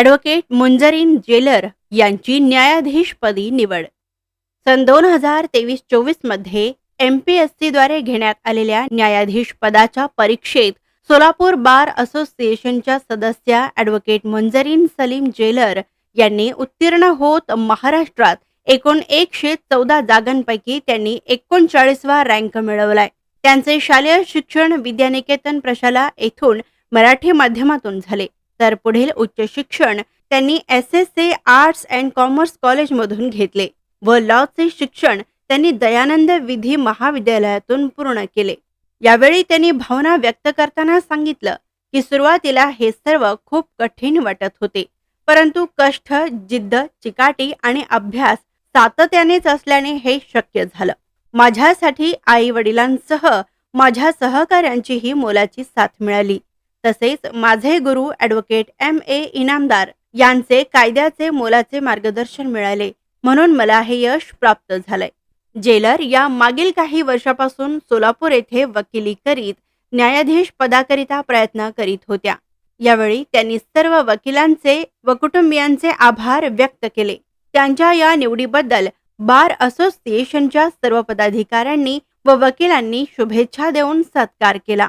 Advocate Munjreen jailer यांची न्यायाधीशपदी निवड. सन दोन हजार तेवीस चोवीसमध्ये एम पी एस सीद्वारे घेण्यात आलेल्या न्यायाधीश पदाच्या परीक्षेत सोलापूर बार असोसिएशनच्या सदस्या ॲडव्होकेट मुंजरीन सलीम जेलर यांनी उत्तीर्ण होत महाराष्ट्रात एकूण एकशे चौदा जागांपैकी त्यांनी एकोणचाळीसवा रँक मिळवलाय. त्यांचे शालेय शिक्षण विद्यानिकेतन प्रशाला येथून मराठी माध्यमातून झाले. तर पुढील उच्च शिक्षण त्यांनी S S A arts and commerce कॉलेजमधून घेतले व लॉचे शिक्षण त्यांनी दयानंद विधी महाविद्यालयातून पूर्ण केले. यावेळी त्यांनी भावना व्यक्त करताना सांगितलं की सुरुवातीला हे सर्व खूप कठीण वाटत होते परंतु कष्ट जिद्द चिकाटी आणि अभ्यास सातत्यानेच असल्याने हे शक्य झालं. माझ्यासाठी आई वडिलांसह माझ्या सहकाऱ्यांचीही मोलाची साथ मिळाली. तसेच माझे गुरु ॲडव्होकेट एम ए इनामदार यांचे कायद्याचे मोलाचे मार्गदर्शन मिळाले म्हणून मला हे यश प्राप्त झालंय. जेलर या मागील काही वर्षापासून सोलापूर येथे वकिली करीत न्यायाधीश पदाकरिता प्रयत्न करीत होत्या. यावेळी त्यांनी सर्व वकिलांचे व कुटुंबियांचे आभार व्यक्त केले. त्यांच्या या निवडीबद्दल बार असोसिएशनच्या सर्व पदाधिकाऱ्यांनी व वकिलांनी शुभेच्छा देऊन सत्कार केला.